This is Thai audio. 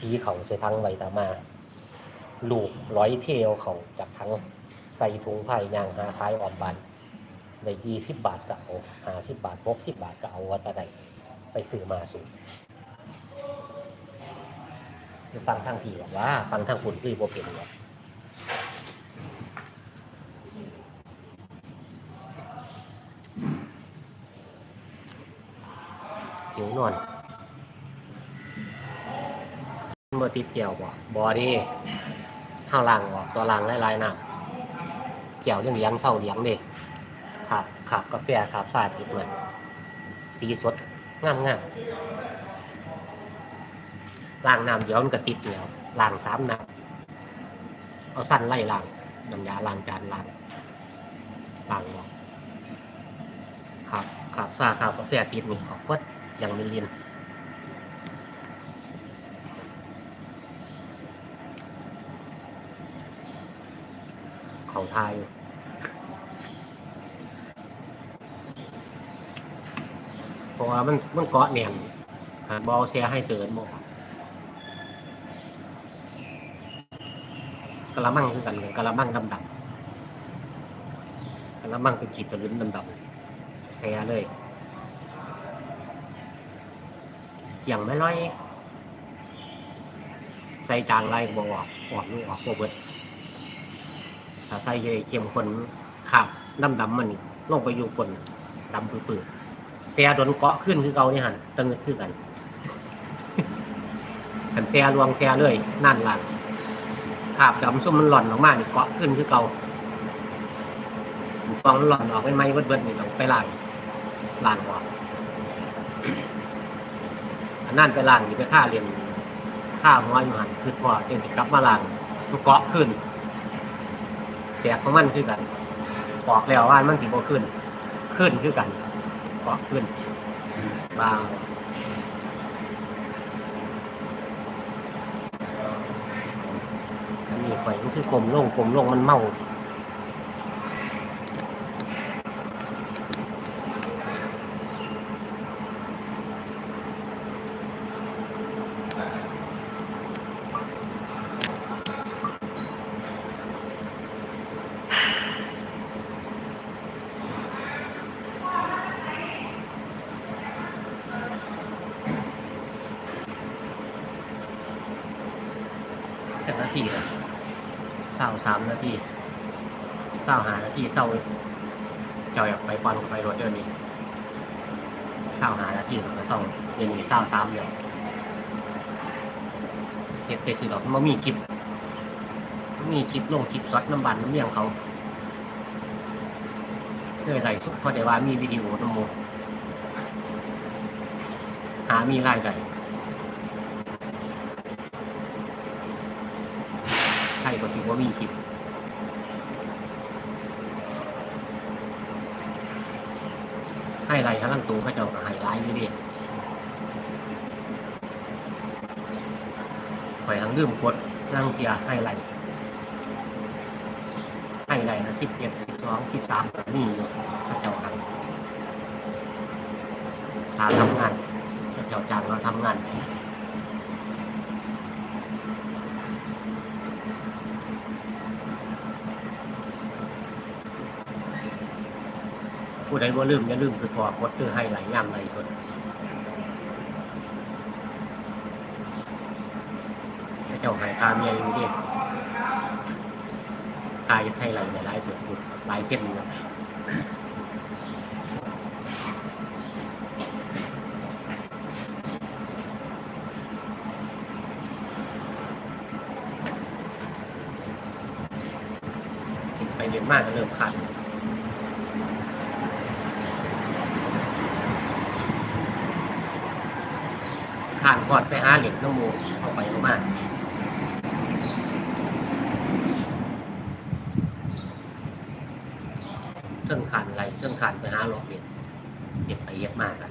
สีเขาใส่ทั้งไว้ตามา ลูกร้อยเทลเขาจากทั้งใส่ถุงไผ่ยางหาขายออนบานได้ยี่สิบบาทก็เอาหาสิบบาทหกสิบบาทก็เอาวัตะใดไปซื้อมาสูคือฟังทางพี่บอกว่า ฟังทางคุณคือบ่เป็นหรอกหิวนอน เมื่อติดเจียวบ่บอดีห้าล่างออกตัวล่างหลายๆน้ำเจียวเลี้ยงเลี้ยงเศร้าเลี้ยงเดิขับขับกาแฟขับสาติดเหมือนสีสดงามงามล่างน้ำเดี๋ยวมันก็ติดแล้วล่างสามน้ำเอาสั้นไล่ล่างน้ำยาล้างจานล้างล้างออกขับขับซาขับกาแฟติดนี่ออกพดยังไม่เรียน เขาทายเพราะว่ามันมันเกาะแน่นบอลเสียให้เตือนบอกกระมังคือกันกระมังดำดำกระมังเป็นขีดตะลึนดำดำเสียเลยอย่างไม่ร้อย ใส่จานไรบออกออกนี่ออกโคเบิด ถ้าใส่เยเข้มขนขาบดำดำมันนี่ลงไปอยู่บนดำปื้อๆเสียโดนเกาะขึ้นคือเก่านี่หันตึงดคือกันหันเสียรวงเสียเลยนั่นล่ะขาบดำส้มมันหล่อนออกมานี่เกาะขึ้นคือเก่าฟองมันหล่อนออกไปไหมเบิดๆนี่ต้องไปล้างล้างออกอันนั่นไปล้างนี่ไปฆ่าเรียนฆ่าหัวอยู่หันคือพอเต็สิกลับมาล้างมันเกาะขึ้น แตกของมันคือกันออกแล้วว่ามันสิบ่ขึ้น ขึ้นคือกันออกขึ้นบางอันนี้ข่อยมันคือกลมลงกลมลงมันเมา ทีเศร้าสามนาทีเศร้าหานาทีเศร้าเจ้าอยากไปปอนไปรถเดือนนี้เศร้าหานาทีแล้วก็เศร้าเดือนนี้เศร้าสามเดียวเฮ็ดไปสิดอกมันมีคลิปมีคลิปลงคลิปซอดน้ำบันน้ำเลี้ยงเขาเรื่อยไรทุกพอได้ว่ามีวิดีโอน้ำโมหามีรายได้ ใช่ก็ถือว่ามีคลิปให้ไรทั้งนั้นตัวเขาเจ้าก็ให้ร้ายอยู่ดิปล่อยทั้งลืมกดนั่งเสียให้ไรให้ไรนะสิบเอ็ดสิบสองสิบสามนี่อยู่เขาเจ้าให้หาทำงานเขาเจ้าจ้างเราทำงาน ผู้ใดว่าลืมอย่าลืมคือพอพดเตอให้ไหลย่ำไหลสดพระเจ้าหายคาเมียอยู่ดิกายให้ไหลในหลายเปลือกปุดหลายเส้นเลยไปเรียนมากก็เริ่มขัด ผ่านพอดไปหาเหล็กน้ำมูกเข้าไปมากเครื่องขันอะไรเครื่องขันไปหาหลอกเหล็กเก็บไปเย็บมากกัน